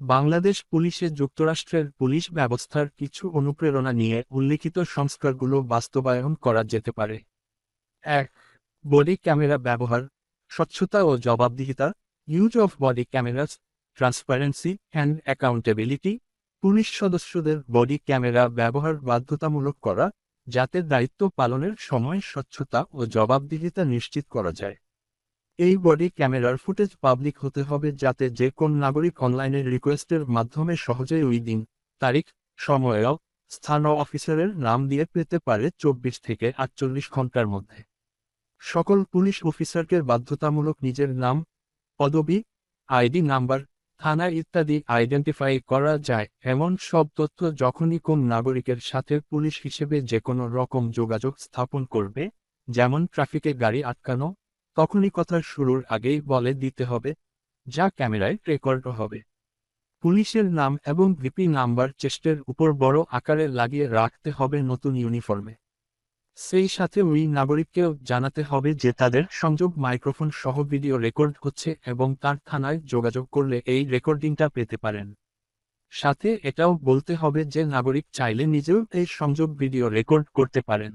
বাংলাদেশ পুলিশে যুক্তরাষ্ট্রের পুলিশ ব্যবস্থার কিছু অনুপ্রেরণা নিয়ে উল্লিখিত সংস্কারগুলো বাস্তবায়ন করা যেতে পারে। এক, বডি ক্যামেরা ব্যবহার, স্বচ্ছতা ও জবাবদিহিতা use of body cameras transparency and accountability police সদস্যদের বডি ক্যামেরা ব্যবহার বাধ্যতামূলক করা, যাতে দায়িত্ব পালনের সময় স্বচ্ছতা ও জবাবদিহিতা নিশ্চিত করা যায়। এই বডি ক্যামেরার ফুটেজ পাবলিক হতে হবে যাতে যে কোন নাগরিক অনলাইনের রিকোয়েস্টের মাধ্যমে সহজেই ওই দিন, তারিখ, সময় স্থান অফিসারের নাম দিয়ে পেতে পারে চব্বিশ থেকে আটচল্লিশ ঘণ্টার মধ্যে। সকল পুলিশ অফিসারকে বাধ্যতামূলক নিজের নাম, পদবি আইডি নাম্বার থানা ইত্যাদি আইডেন্টিফাই করা যায়। এমন সব তথ্য যখনই কোন নাগরিকের সাথে পুলিশ হিসেবে যে কোনো রকম যোগাযোগ স্থাপন করবে, যেমন ট্রাফিকে গাড়ি আটকানো তখনই কথার শুরুর আগেই বলে দিতে হবে, যা ক্যামেরায় রেকর্ড হবে। পুলিশের নাম এবং ভিপি নাম্বার চেস্টের উপর বড় আকারে লাগিয়ে রাখতে হবে নতুন ইউনিফর্মে। সেই সাথে ওই নাগরিককেও জানাতে হবে যে তাদের সংযোগ মাইক্রোফোন সহ ভিডিও রেকর্ড হচ্ছে এবং তার থানায় যোগাযোগ করলে এই রেকর্ডিংটা পেতে পারেন। সাথে এটাও বলতে হবে যে নাগরিক চাইলে নিজেও এই সংযোগ ভিডিও রেকর্ড করতে পারেন।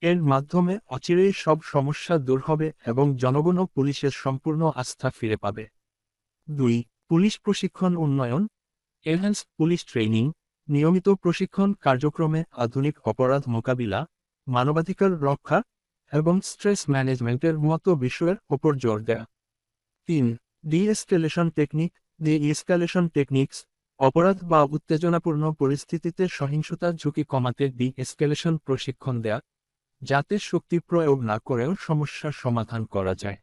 এর মাধ্যমে অচিরেই সব সমস্যা দূর হবে এবং জনগণও পুলিশের সম্পূর্ণ আস্থা ফিরে পাবে। দুই, পুলিশ প্রশিক্ষণ উন্নয়ন। এনহ্যান্স পুলিশ ট্রেনিং, নিয়মিত প্রশিক্ষণ কার্যক্রমে আধুনিক অপরাধ মোকাবিলা, মানবাধিকার রক্ষা এবং স্ট্রেস ম্যানেজমেন্টের মতো বিষয়ের ওপর জোর দেয়া। তিন deescalation technique. Deescalation techniques, অপরাধ বা উত্তেজনাপূর্ণ পরিস্থিতিতে সহিংসতার ঝুঁকি কমাতে ডি এসকেলেশন প্রশিক্ষণ দেয়া। যাতে শক্তি প্রয়োগ না করেও সমস্যার সমাধান করা যায়।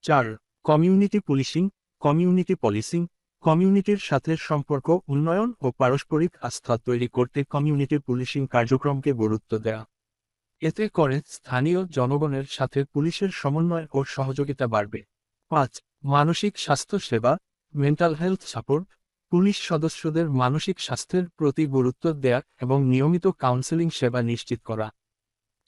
চার, কমিউনিটি পুলিশিং, কমিউনিটি পলিসিং, কমিউনিটির সাথে সম্পর্ক, উন্নয়ন ও পারস্পরিক আস্থা তৈরি করতে কমিউনিটি পুলিশিং কার্যক্রমকে গুরুত্ব দেয়া। এতে করে স্থানীয় জনগণের সাথে পুলিশের সমন্বয় ও সহযোগিতা বাড়বে। পাঁচ, মানসিক স্বাস্থ্য সেবা মেন্টাল হেলথ সাপোর্ট, পুলিশ সদস্যদের মানসিক স্বাস্থ্যের প্রতি গুরুত্ব দেয়া এবং নিয়মিত কাউন্সেলিং সেবা নিশ্চিত করা।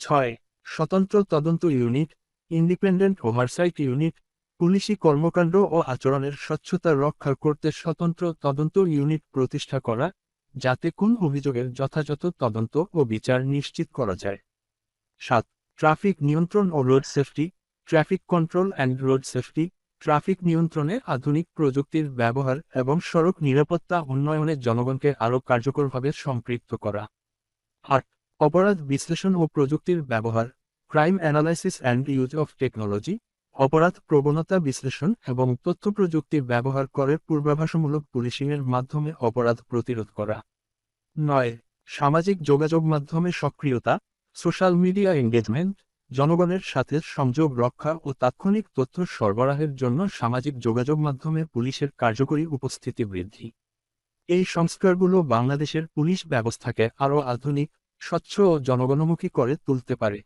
ছয়, স্বতন্ত্র তদন্ত ইউনিট, ইন্ডিপেন্ডেন্ট ওভারসাইট ইউনিট, পুলিশি কর্মকাণ্ড ও আচরণের স্বচ্ছতা রক্ষা করতে স্বতন্ত্র তদন্ত ইউনিট প্রতিষ্ঠা করা, যাতে কোন অভিযোগের যথাযথ তদন্ত ও বিচার নিশ্চিত করা যায়। সাত, ট্রাফিক নিয়ন্ত্রণ ও road safety, traffic control and road safety, traffic নিয়ন্ত্রণে আধুনিক প্রযুক্তির ব্যবহার এবং সড়ক নিরাপত্তা উন্নয়নে জনগণকে আরও কার্যকরভাবে সম্পৃক্ত করা। আট অপরাধ বিশ্লেষণ ও প্রযুক্তির ব্যবহার crime analysis and use of technology অপরাধ প্রবণতা বিশ্লেষণ এবং তথ্য প্রযুক্তির ব্যবহার করে পূর্বাভাসমূলক পুলিশিংয়ের মাধ্যমে অপরাধ প্রতিরোধ করা। নয়, সামাজিক যোগাযোগ মাধ্যমে সক্রিয়তা সোশ্যাল মিডিয়া এঙ্গেজমেন্ট জনগণের সাথে সংযোগ রক্ষা ও তাৎক্ষণিক তথ্য সরবরাহের জন্য সামাজিক যোগাযোগ মাধ্যমে পুলিশের কার্যকরী উপস্থিতি বৃদ্ধি। এই সংস্কারগুলো বাংলাদেশের পুলিশ ব্যবস্থাকে আরও আধুনিক স্বচ্ছ ও জনগণমুখী করে তুলতে পারে।